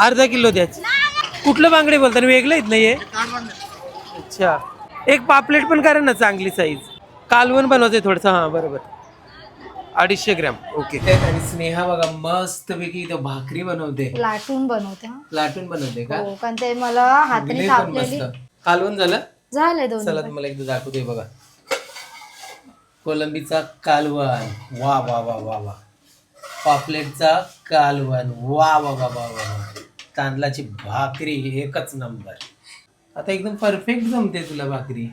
अर्धा किलो द्याच कुठलं बांगडे बोलता? वेगळं येत नाहीये अच्छा. एक पापलेट पण करा ना चांगली साईज कालवण बनवायचंय थोडंसं. हां बरोबर. अडीचशे ग्रॅम. ओके. आणि स्नेहा बघा मस्त पैकी इथं भाकरी बनवते. लाटून बनवते हा. लाटून बनवते का? हो कारण ते मला हाताने दिले पण थापलेली मस्त. कालवण झालं? झालंय दोन चला तुम्हाला एकदा दाखवतोय बघा. कोलंबीचा कालवण. वा वा वा वा वा. पापलेटचा कालवण. वा वा वा वा वा वा. तांदळाची भाकरी एकच नंबर. आता एकदम परफेक्ट जमते तुला भाकरी.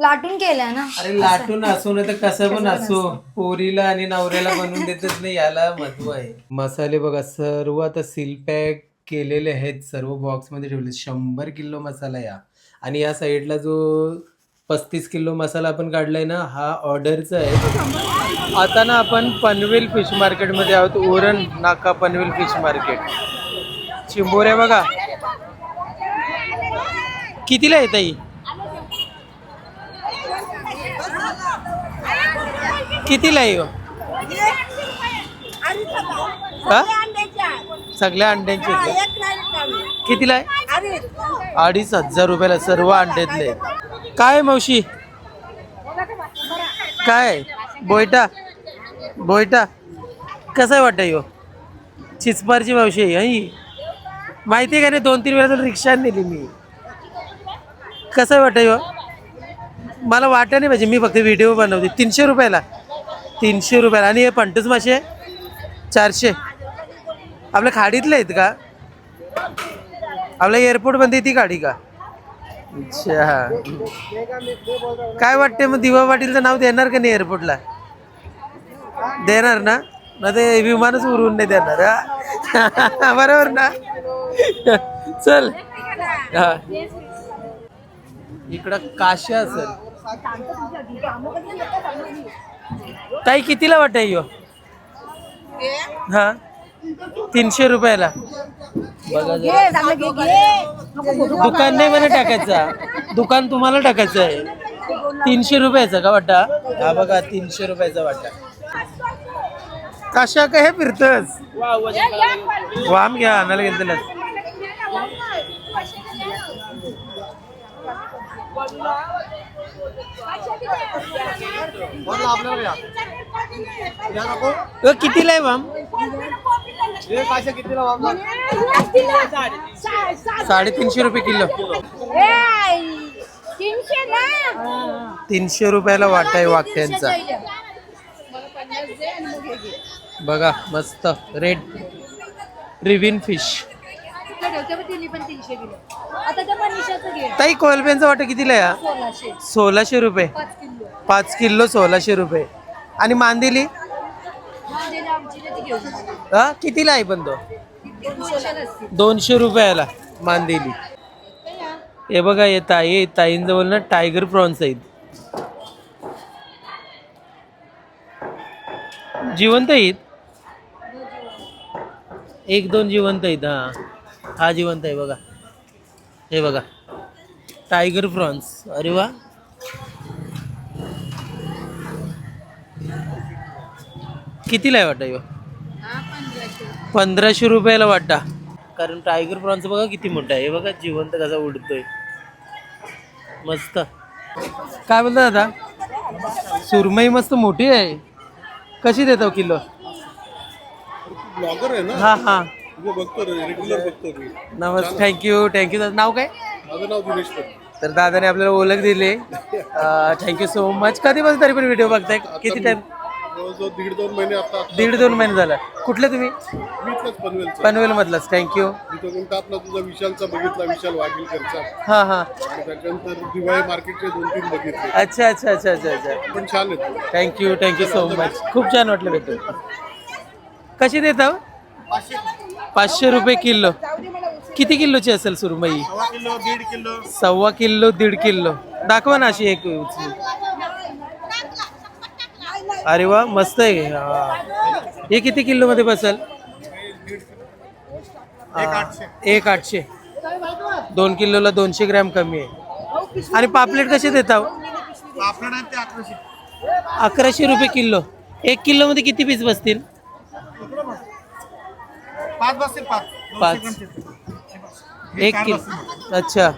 लाटून केलंय ना? अरे लाटून असो. ना तर कसं पण असो. पोरीला आणि नवऱ्याला बनवून देतच नाही याला महत्त्व आहे. मसाले बघा सर्व आता सील पॅक केलेले आहेत सर्व बॉक्समध्ये ठेवले शंभर किलो मसाला या. आणि या साईडला जो पस्तीस किलो मसाला आपण काढलाय ना हा ऑर्डरचा आहे. आता ना आपण पनवेल फिश मार्केटमध्ये आहोत ओरण नाका पनवेल फिश मार्केट. चिंबोऱ्या बघा. कितीला येत आई कितीला आहे हो? हा? सगळ्या अंड्यांचे. कितीला आहे? अडीच हजार रुपयाला सर्व अंड्यातले काय मावशी? काय बोयटा? बोयटा? कसं आहे वाटतं यो हो? चिचपारची मावशी आहे ही माहिती आहे का नाही दोन तीन वेळा तर रिक्षा नेली मी. कसं आहे वाटतं हो? मला वाटत नाही पाहिजे मी फक्त व्हिडिओ बनवते. तीनशे रुपयाला. तीनशे रुपयाला. आणि हे पंटूस मासे चारशे. आपल्या खाडीतले आहेत का? आपल्या एअरपोर्टमध्ये ती गाडी का? अच्छा. काय वाटते मग दिवा पाटीलचं नाव देणार का नाही एअरपोर्टला देणार ना? ना ते विमानच उरवून नाही देणार बरोबर ना? चल. हा. इकडं काशा असेल. ताई कितीला वाटाय यो? हा. तीनशे रुपयाला. बघा. दुकान नाही मला टाकायचा. दुकान तुम्हाला टाकायचं आहे. तीनशे रुपयाचा का वाटा? हा बघा तीनशे रुपयाचा वाटा. कशा काय फिरतस. वाम घ्या आणायला गेलं कितीला आहे वाम साडेतीनशे रुपये किलो. तीनशे रुपयाला वाटा आहे वाट्यांचा बघा मस्त. Red ribbon fish. ताई कोलब्यांचा वाटा कितीला हा? सोळाशे. रुपये. पाच किलो. सोळाशे रुपये. आणि मांदेली? हा? कितीला आहे पण तो? दोनशे रुपयाला मांदेली. हे बघा हे ताई ताईंजवळ ना टायगर प्रॉन्स आहेत. जिवंत आहेत? एक दोन जिवंत आहेत हा. हा जिवंत आहे बघा. हे बघा. टायगर प्रॉन्स अरे वा. कितीला आहे वाटा ह्यो पंधराशे रुपयाला वाटा कारण टायगर प्रॉन्स बघा किती मोठा आहे. हे बघा जिवंत कसा उडतोय. मस्त. काय बोलता दादा? सुरमई मस्त मोठी आहे. कशी देतो किलो? ब्लॉगर आहे ना? हा हा. तुझं बघतो रेग्युलर बघतो मी. नमस्ते थँक्यू थँक्यू नाव काय? माझं नाव दिनेश तर दादाने आपल्याला ओळख दिली. थँक्यू सो मच कधीपासून तरी पण व्हिडिओ बघताय? किती टाइम जवळजवळ दीड दोन महिने आता दीड दोन महिने झाला. कुठले तुम्ही? मी इथलाच पनवेलचा पनवेल मधलाच थँक्यू तिथं कोणता आपला तुझा विशालचा बघितला विशाल वाघीलकरचा. हा हा. आणि त्याच्यानंतर दिवाळी मार्केटचे दोन तीन बघितले. अच्छा अच्छा अच्छा अच्छा अच्छा. पण छान आहेत थँक्यू थँक्यू सो मच खूप छान वाटलं भेटून. कशी देता हो? पाचशे रुपये किलो. किती किलोची असेल सुरमई? सव्वा किलो दीड किलो. सव्वा किलो दीड किलो. दाखवा ना अशी एक. अरे वा मस्त आहे. हा. किती किलो मध्ये बसेल? एक आठशे. दोन किलोला दोनशे ग्रॅम कमी आहे. आणि पापलेट कसे देता हो? अकराशे. रुपये किलो. एक किलो मध्ये किती पीस बसतील? पाच बसतील पाच. पाच. एक किलो. अच्छा.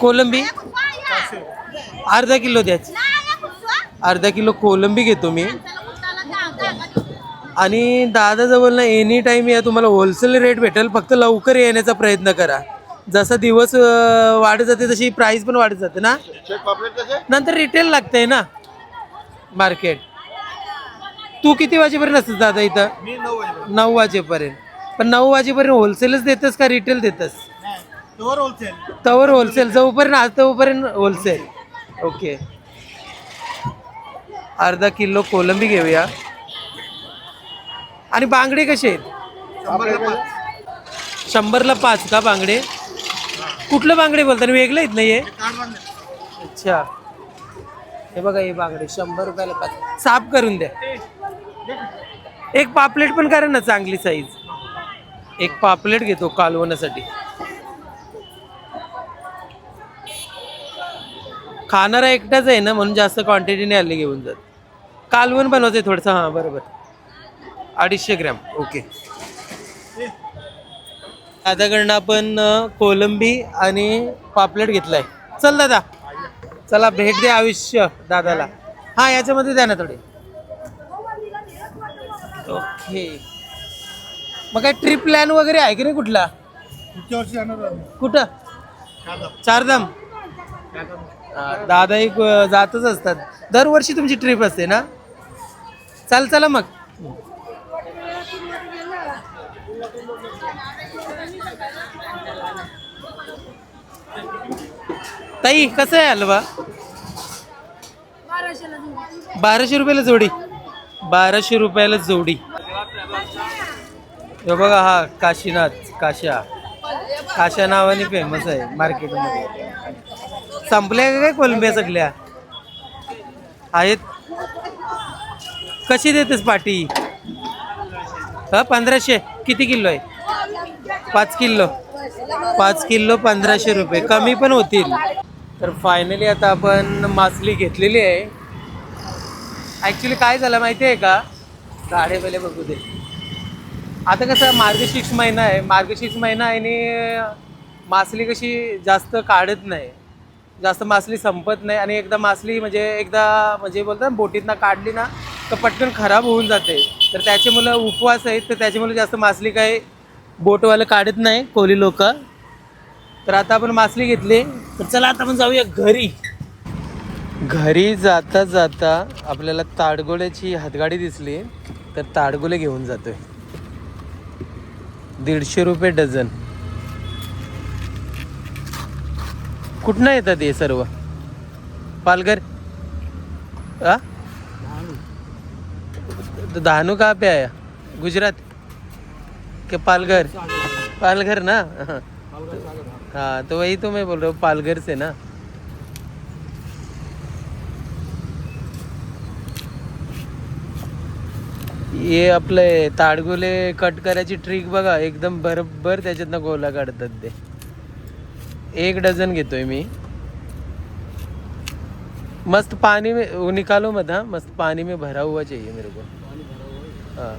कोलंबी? अर्धा किलो द्याच अर्धा किलो कोलंबी घेतो मी. आणि दादाजवळ ना एनी टाईम या तुम्हाला होलसेल रेट भेटेल. फक्त लवकर येण्याचा प्रयत्न करा. जसा दिवस वाढत जाते तशी प्राइस पण वाढत जाते ना? नंतर रिटेल लागतंय ना? मार्केट तू किती वाजेपर्यंत असतोस दादा इथं? मी नऊ वाजे नऊ वाजेपर्यंत. पण नऊ वाजेपर्यंत होलसेलच देतस का रिटेल देतस? तोवर होलसेल तवर होलसेल जोपर्यंत आज तोपर्यंत होलसेल ओके अर्धा किलो कोलंबी घेऊया. आणि बांगडे कसे आहेत? शंभरला पाच. का बांगडे? कुठलं बांगडे बोलतात वेगळं आहेत ना हे? अच्छा. हे बघा हे बांगडे. शंभर रुपयाला पाच. साफ करून द्या. एक पापलेट पण करा ना चांगली साईज एक पापलेट घेतो कालवण्यासाठी. खाणारा एकटाच आहे ना म्हणून जास्त क्वांटिटीने आले घेऊन जात. कालवण बनवते थोडंसं हां बरोबर. अडीचशे ग्रॅम ओके. दादाकडनं आपण कोलंबी आणि पापलेट घेतलाय. चल दादा. चला भेट द्या आयुष्य दादाला. हा याच्यामध्ये द्या ना थोडे. ओके मग काय ट्रिप प्लॅन वगैरे आहे की नाही कुठला? पुढच्या वर्षी येणार आम्ही. कुठं? चारधाम. हा, दादा एक अं, जातच असतात. दरवर्षी तुमची ट्रिप असते ना? चाल चला मग. ताई कसं आहे हलवा? बाराशे रुपयाला जोडी. बाराशे रुपयाला जोडी. हे बघा हा काशीनाथ काशा काशा नावाने फेमस आहे मार्केटमध्ये संपल्या का काय कोलंबिया सगळ्या? आहेत. कशी देतेस पाटी? हा पंधराशे. किती किलो आहे? पाच किलो. पाच किलो पंधराशे रुपये. कमी पण होतील. तर फायनली आता आपण मासली घेतलेली आहे. ॲक्च्युली काय झालं माहिती आहे का? गाडे पहिले बघू दे. आता कसं मार्गशीर्ष महिना आहे. मार्गशीर्ष महिना आहे आणि मासली कशी जास्त काढत नाही. जास्त मासली संपत नाही आणि एकदा मासली म्हणजे एकदा म्हणजे बोलतात ना बोटीतनं काढली ना तर पटकन खराब होऊन जाते. तर त्याच्यामुळं उपवास आहेत तर त्याच्यामुळे जास्त मासली काही बोटवालं काढत नाही कोली लोक. तर आता आपण मासली घेतली. तर चला आता आपण जाऊया घरी. घरी जाता जाता आपल्याला ताडगोळ्याची हातगाडी दिसली तर ताडगोले घेऊन जातोय. दीडशे रुपये डझन. कुठनं येतात हे सर्व? पालघर? आ? तो दहानू कहाँ पे आया? गुजरात? के पालघर? पालघर ना? हाँ. तो वही तो मैं बोल रहा हूँ हो, पालघर से ना? हे आपले ताडगोले कट करायची ट्रिक बघा एकदम बरोबर त्याच्यातनं गोला काढतात ते. एक डझन घेतोय मी. मस्त पानी में वो निकालो मत हाँ. मस्त पानी में भरा हुआ चाहिए मेरे को. हाँ.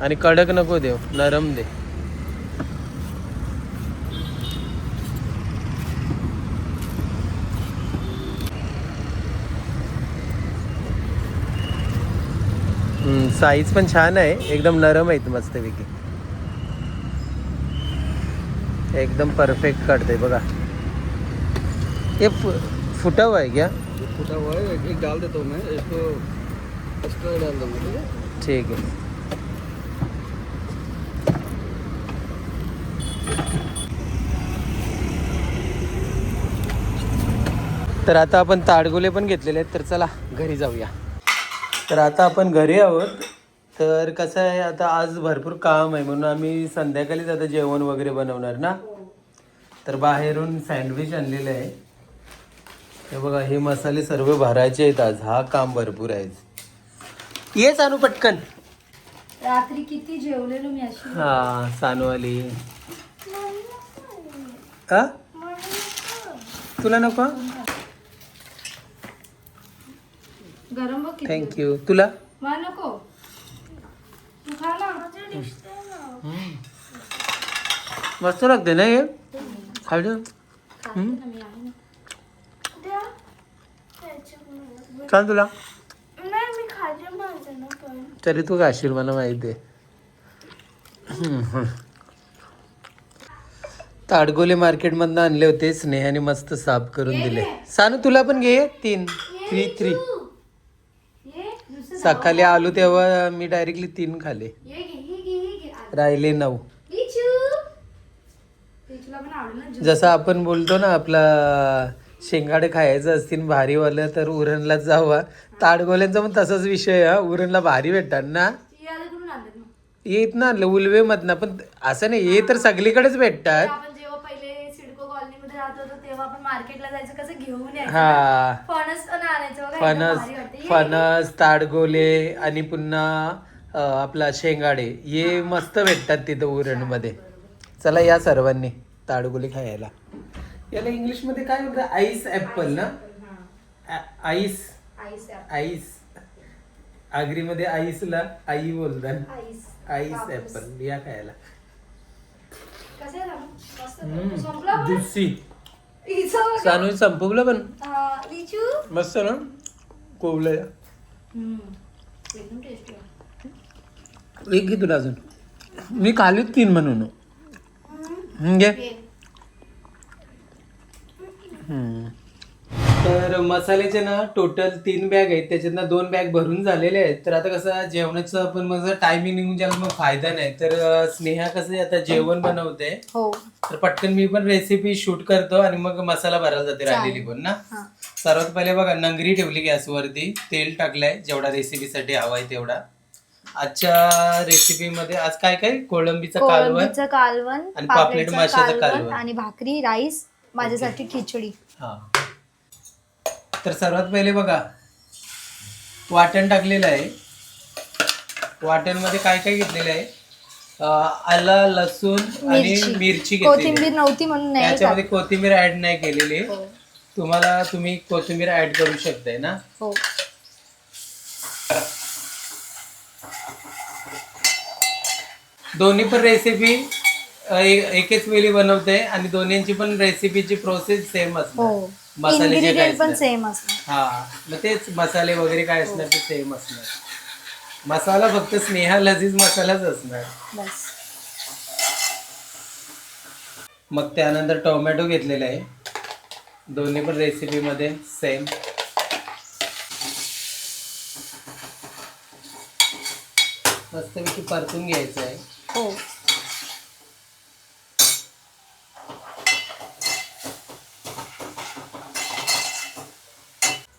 आणि कडक नको देव नरम दे. साईज पण छान आहे. एकदम नरम आहेत मस्तपैकी एकदम परफेक्ट काढते बघा. फुटा हुआ है क्या? फूटा हुआ है एक, एक डाल देता हूँ मैं. इसको एक्स्ट्रा डाल दूँगा ठीक है ठीक आहे. तर आता आपण ताडगोले पण घेतलेले आहेत तर चला घरी जाऊया. तर आता आपण घरी आहोत. तर कसं आहे आता आज भरपूर काम आहे. म्हणून आम्ही संध्याकाळीच आता जेवण वगैरे बनवणार ना? तर बाहेरून सँडविच आणलेलं आहे. हे बघा हे मसाले सर्व भरायचे आहेत आज. हा काम भरपूर आहे. ये चालू पटकन. रात्री किती जेवलेलो मी अशी. हा सानूवाली. का तुला नको? गरम थँक्यू तुला? नको तू खा ना मस्त लागते ना हे? खायचं. छान तुला. तरी तू खाशील मला माहिती आहे. ताडगोले मार्केटमधनं आणले होते. स्नेहाने मस्त साफ करून दिले. सानू तुला पण घे तीन. Three three. सकाळी आलो तेव्हा मी डायरेक्टली तीन खाले. राहिले नऊ लिचू लिचूला पण आवडेल ना जसं आपण बोलतो ना आपला शेंगाडे खायचं असतील भारीवालं तर उरणला जावा. ताडगोल्यांचा पण तसाच विषय हा. उरणला भारी भेटतात ना. येत ना उलवे मधनं. पण असं नाही हे तर सगळीकडेच भेटतात. यायचं हा. फणस फणस ताडगोले आणि पुन्हा आपला शेंगाडे. हे. मस्त भेटतात तिथं उरणमध्ये. चला या सर्वांनी. ताडगोले खायला. याला इंग्लिशमध्ये काय म्हणतात आईस ऍपल ना? आ- आईस. आईस. आईस. आगरीमध्ये आईसला आई बोलतात. आईस. आईस ऍपल या खायला. कसं आहे रामू? मस्त. आहे. संपला पण? जुसी हिचं बघ. सानू संपवलं पण? हा, लिचू? मस्त ना? कोवलं हम्म. एकदम टेस्टी एक घे तुला अजून. मी खालीच तीन म्हणून. हम्म, घे. हम्म. तर मसाल्याचे ना टोटल तीन बॅग आहेत त्याच्यातनं दोन बॅग भरून झालेले आहेत. तर आता कसं जेवणाचं आपण मग टायमिंग निघून ज्याला मग फायदा नाही. तर अं, स्नेहा कसं आता जेवण बनवते. हो. तर पटकन मी पण रेसिपी शूट करतो आणि मग मसाला भरायला जाते राहिलेली पण ना. हा. सर्वात पहिले बघा नंगरी ठेवली गॅसवरती तेल टाकलंय जेवढा रेसिपीसाठी हवाय तेवढा. आजच्या रेसिपीमध्ये आज काय काय कोळंबीचं कालवण कोळंबीचं कालवण आणि पापलेट पापलेटचं माशाचं कालवण. आणि भाकरी राईस माझ्यासाठी खिचडी. हा. तर सर्वात पहिले बघा वाटण टाकलेलं आहे. वाटणमध्ये काय काय घेतलेलं आहे? अं, आलं लसूण आणि मिरची. मिरची घेतलेली कोथिंबीर आहे. नव्हती म्हणून नाही याच्यामध्ये कोथिंबीर ऍड नाही केलेली. हो. तुम्हाला तुम्ही कोथिंबीर ऍड करू शकताय ना? हो. दोन्ही पण रेसिपी एकच वेळी बनवते आणि दोन्हींची पण रेसिपीची प्रोसेस सेम हो असणार. मसाले जे काय इन्ग्रेडियंट पण असणार. सेम असणार. हा मग तेच मसाले वगैरे काय असणार ते सेम असणार. मसाला फक्त स्नेहा लजीज मसालाच असणार. बस. मग त्यानंतर टोमॅटो घेतलेला आहे. दोन्ही पण रेसिपीमध्ये सेम मस्तपैकी परतून घ्यायचं आहे. हो.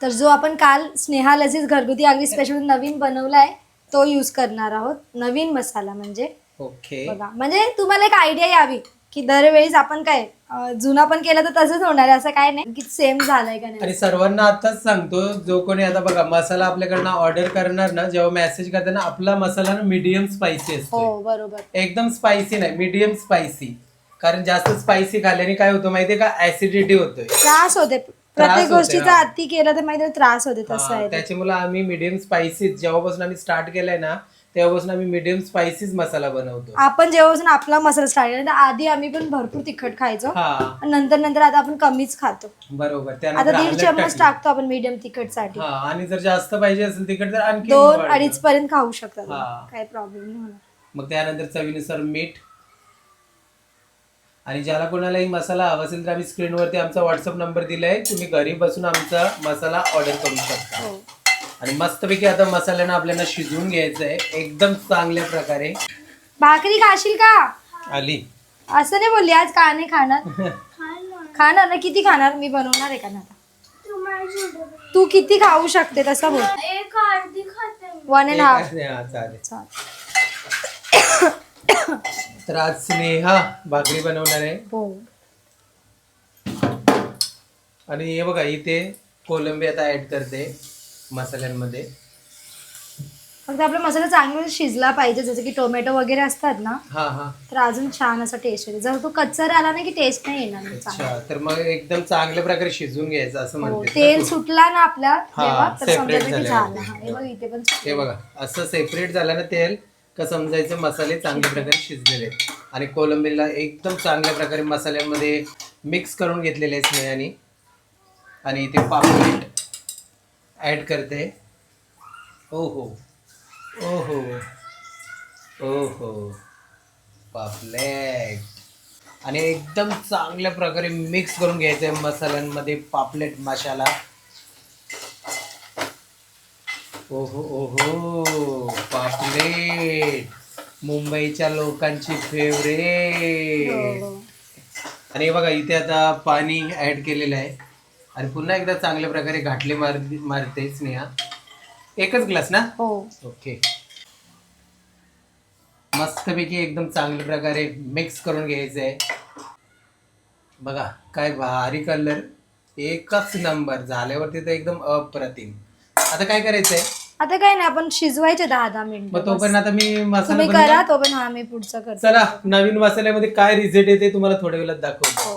तर जो आपण काल स्नेहा लसीस घरगुती अगदी स्पेशल नवीन बनवलाय तो यूज करणार आहोत. नवीन मसाला म्हणजे. ओके बघा म्हणजे तुम्हाला एक आयडिया यावी की दरवेळेस आपण काय अं, जुना पण केलं तर तसंच होणार आहे असं काय नाही. की सेम झालंय का नाही? आणि सर्वांना आताच सांगतो जो कोणी आता बघा मसाला आपल्याकडनं ऑर्डर करणार ना जेव्हा मेसेज करताना आपला मसाला ना मीडियम स्पायसी असतो हो बरोबर. एकदम स्पायसी नाही मीडियम स्पायसी कारण जास्त स्पायसी खाल्ल्याने काय होतं माहितीये का? ऍसिडिटी होतोय. त्रास होते प्रत्येक गोष्टीचा. अति केलं तर माहिती त्रास होते तसं आहे. त्याच्यामुळे आम्ही मीडियम स्पायसी जेव्हापासून आम्ही स्टार्ट केलाय ना तेव्हापासून आम्ही मीडियम स्पायसीच मसाला बनवतो आपण जेव्हापासून आपला मसाला स्टार्ट केला आधी आम्ही पण भरपूर तिखट खायचो नंतर नंतर आता आपण कमीच खातो बरोबर आता दीड चम्मच. टाकतो आपण मीडियम तिखटसाठी आणि जर जास्त पाहिजे असेल तिकड तर आणखी दोन. अडीच पर्यंत खाऊ शकतात. काही प्रॉब्लेम नाही होणार मग त्यानंतर चवीनुसार मीठ आणि ज्याला कोणालाही मसाला हवा असेल तर आम्ही स्क्रीनवरती आमचा व्हॉट्सअप नंबर दिलाय. तुम्ही घरी बसून आमचा मसाला ऑर्डर करू शकता. हो. आणि मस्तपैकी आता मसाल्यानं आपल्याला शिजवून घ्यायचं आहे एकदम चांगल्या प्रकारे. भाकरी खाशील का? आली. असं नाही बोलली आज का नाही खाणार? खाणार ना किती खाणार? मी बनवणार आहे का ना आता? तू किती खाऊ शकते तसं बोल. एक अर्धी खाते मी. वन अँड हाफ हा, चालेल. तर आज स्नेहा भाकरी बनवणार आहे. हो. आणि हे बघा इथे कोलंबी आता ऍड करते मसाल्यांमध्ये. फक्त आपला मसाला चांगला शिजला पाहिजे जसं की टोमॅटो वगैरे असतात ना हा हा. तर अजून छान असा टेस्ट येते. जर तो कच्चा आला ना की टेस्ट नाही येणार मग चांगला. अच्छा तर मग एकदम चांगल्या प्रकारे शिजवून घ्यायचं असं हो, म्हणते तेल सुटला ना आपल्या हा, जेव्हा तर separate समजायचं की झाल्यावर. झालं. हा हे बघ इथे पण हे बघा असं सेपरेट झालं ना तेल का समजायचे? मसाले चांगल्या प्रकारे शिजलेले आहेत. आणि कोलंबीला एकदम चांगल्या प्रकारे मसाल्यामध्ये मिक्स करून घेतलेले आहे स्नेहाने. आणि इथे पापलेट ॲड करते. ओ हो ओ हो ओ हो पापलेट. आणि एकदम चांगल्या प्रकारे मिक्स करून घ्यायचं आहे मसाल्यांमध्ये पापलेट मसाला. ओहो ओहो पापलेट. मुंबईच्या लोकांची फेवरेट आणि हे बघा इथे आता पाणी ऍड केलेलं आहे. आणि पुन्हा एकदा चांगल्या प्रकारे घाटले मार मारते स्नेहा. एकच ग्लास ना? हो. ओके मस्तपैकी एकदम चांगल्या प्रकारे मिक्स करून घ्यायचं आहे. बघा काय भारी कलर एकच नंबर झाल्यावरती तर एकदम अप्रतिम. आता काय करायचंय? आता काय नाही आपण शिजवायचे दहा दहा मिनिट मग तोपर्यंत आता मी मसाला तुम्ही. करा तो पण हा मी पुढचं करते. चला नवीन मसाल्यामध्ये काय रिझल्ट येते तुम्हाला थोड्या वेळात दाखवतो. हो.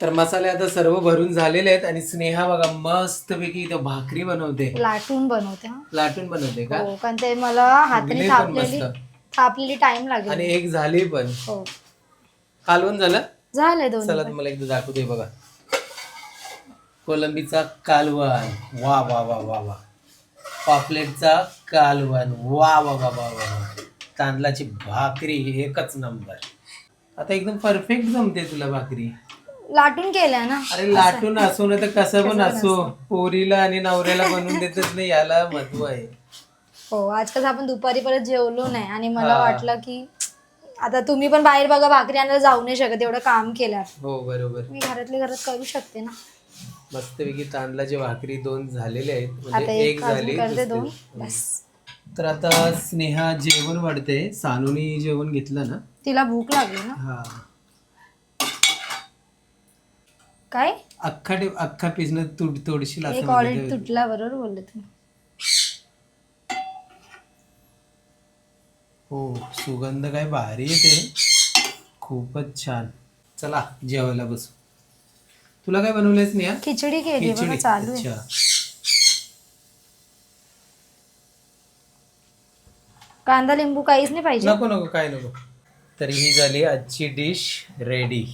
तर मसाले आता सर्व भरून झालेले आहेत आणि स्नेहा बघा मस्तपैकी इथं भाकरी बनवते. लाटून बनवते हा. लाटून बनवते का? हो कारण ते मला हाताने पण थापलेली मस्त. थापलेली टाइम लागेल. आणि एक झाली पण. हो. कालवण झालं? झाले दोन चला तुम्हाला एकदा दाखवते बघा. कोलंबीचा कालवण. वा वा वा वा वा. पापलेटचा कालवण. वा वा वा वा वा तांदळाची भाकरी एकच नंबर. आता एकदम परफेक्ट जमते तुला भाकरी. लाटून केल्या ना. अरे लाटून असो ना तर कसं पण असो. पोरीला आणि नवऱ्याला बनवून देतच नाही याला महत्त्व आहे. हो आज कसं आपण दुपारी परत जेवलो नाही आणि मला हा. वाटलं की आता तुम्ही पण बाहेर बघा भाकरी आणायला जाऊ नाही शकत एवढं काम केलं हो बरोबर. मी घरातल्या घरात करू शकते ना. मस्तपैकी तांदळाची भाकरी दोन झालेले आहेत. आता म्हणजे एक एक अजून झाली करते दोन. दुसरी. बस. तर आता स्नेहा जेवण वाढते. सानूनी जेवण घेतलं ना? तिला भूक लागली ना? हा. काय? अख्खा अख्खा पिसनं तुट तोडशील असं एक ऑडिट. तुटला बरोबर बोलले तुम्ही. हो सुगंध काय भारी येते. खूपच छान. चला जेवायला बसू. तुला काय बनवलंयस स्नेहा खिचडी केली बघा चालू आहे. कांदा लिंबू काहीच नाही पाहिजे. नको नको काय नको. तर ही झाली आजची डिश रेडी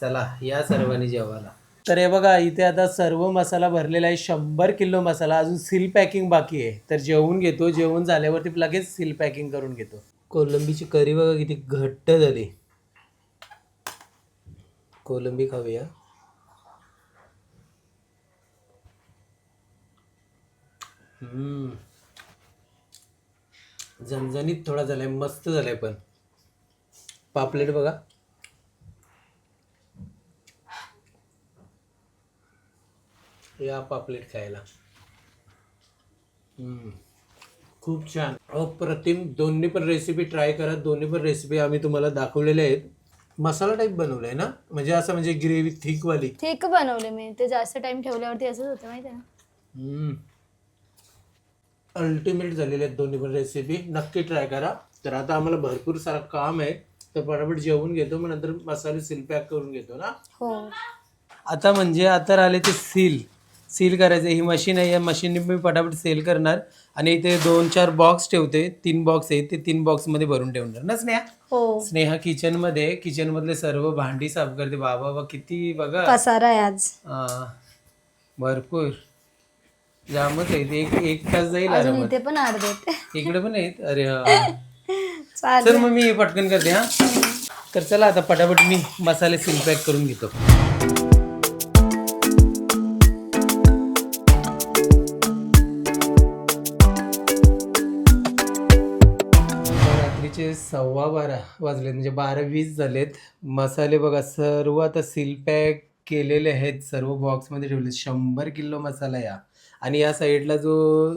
चला या सर्वांनी जेवायला. तर हे बघा इथे आता सर्व मसाला भरलेला आहे. शंभर किलो मसाला अजून सील पॅकिंग बाकी आहे. तर जेवून घेतो. जेवण झाल्यावरती लगेच सील पॅकिंग करून घेतो. कोलंबीची करी बघा किती घट्ट झाली. कोलंबी खाऊया. हम्म. झणझणीत थोडा झालाय मस्त झालाय पण. पापलेट बघा. या पापलेट खायला. हम्म. खूप छान. अप्रतिम दोन्ही पण रेसिपी ट्राय करा. दोन्ही पण रेसिपी आम्ही तुम्हाला दाखवलेल्या आहेत. मसाला टाईप बनवलाय ना? म्हणजे असं म्हणजे ग्रेव्ही थिकवाली ठीक बनवले मी. ते जास्त टाइम ठेवल्यावरती असंच होतं माहिती आहे ना अल्टिमेट झालेले आहेत दोन्ही पण रेसिपी नक्की ट्राय करा. तर आता आम्हाला भरपूर सारं काम आहे. तर पटापट जेवून घेतो मग नंतर मसाले सील पॅक करून घेतो ना? हो. आता म्हणजे आता आले ते सील सील करायचं. ही मशीन आहे. या मशीनने मी पटापट सेल करणार. आणि इथे दोन चार बॉक्स ठेवते. तीन बॉक्स आहेत ते तीन बॉक्समध्ये भरून ठेवणार. ना स्नेहा? हो. स्नेहा किचनमध्ये किचनमधले सर्व भांडी साफ करते. बाबा बाबा किती बघा. कसारा आहे आज. भरपूर. जामच आहे. ते एक एक तास जाईल अजून आरामात. इथे पण अर्धे इकडे पण आहेत? अरे हा. चालेल. तर मग मी पटकन करते हा. तर चला आता पटापट मी मसाले सील पॅक करून घेतो. रात्रीचे सव्वा बारा वाजले म्हणजे बारा वीस झालेत. मसाले बघा सर्व आता सील पॅक केलेले आहेत. सर्व बॉक्समध्ये ठेवले शंभर किलो मसाला या. आणि या साईडला जो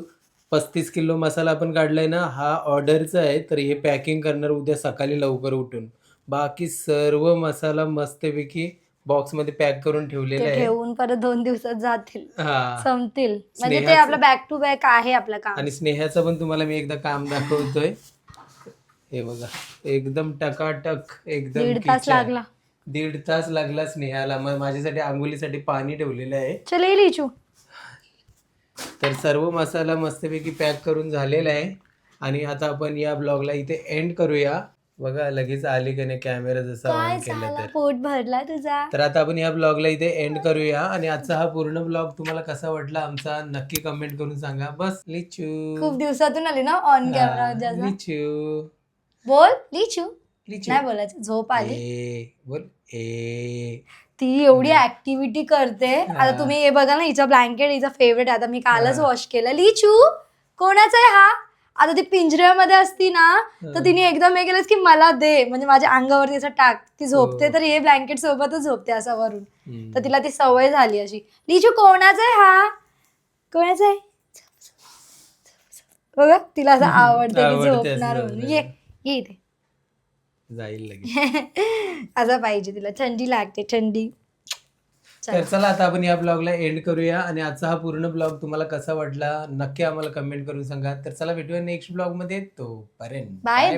पस्तीस किलो मसाला आपण काढलाय ना हा ऑर्डरचा आहे तर हे पॅकिंग करणार उद्या सकाळी लवकर उठून. बाकी सर्व मसाला मस्तपैकी बॉक्समध्ये पॅक करून ठेवलेले ते आहे ठेवून परत दोन दिवसात जातील. हा. संपतील. म्हणजे ते स्नेहाचं- आपलं बॅक टू बॅक आहे आपलं काम. आणि स्नेहाचं पण तुम्हाला मी एकदा काम दाखवतोय. हे बघा एकदम टकाटक एकदम दीड तास kitchen. लागला. दीड तास लागला स्नेहाला. मग माझ्यासाठी आंघोलीसाठी पाणी ठेवलेलं आहे. चल तर सर्व मसाला मस्तपैकी पॅक करून झालेला आहे. आणि आता आपण या ब्लॉगला इथे एंड करूया. बघा लगेच आली का नाही कॅमेरा जसा ऑन केला तर. पोट भरला तुझा? तर आता आपण या ब्लॉगला इथे एंड करूया. आणि आजचा हा पूर्ण ब्लॉग तुम्हाला कसा वाटला आमचा नक्की कमेंट करून सांगा. बस लिचू. खूप दिवसातून आली ना ऑन कॅमेरा लिचू. बोल लिचू. लिचू. नाही बोलायचं झोप आली. ए बोल. ए. ती एवढी ऍक्टिव्हिटी करते. आता तुम्ही हे बघा ना हिचा ब्लँकेट हिचा फेवरेट आता मी कालच वॉश केलं. लिचू कोणाचा आहे हा? आता ती पिंजऱ्यामध्ये असती ना तर तिने एकदम हे केलं की मला दे. म्हणजे माझ्या अंगावरती असं टाक. ती झोपते हो. तर हे ब्लँकेट सोबतच झोपते असं वरून. तर तिला ती सवय झाली अशी. लिचू कोणाचा आहे हा? कोणाचा आहे? बघा तिला असं आवडतं की झोपणार. ये ये इथे. जाईल लगेच. असं पाहिजे तिला. थंडी लागते थंडी. तर चला. आता आपण या ब्लॉगला एंड करूया. आणि आजचा हा पूर्ण ब्लॉग तुम्हाला कसा वाटला नक्की आम्हाला कमेंट करून सांगा. तर चला भेटूया नेक्स्ट ब्लॉगमध्ये तोपर्यंत बाय बाय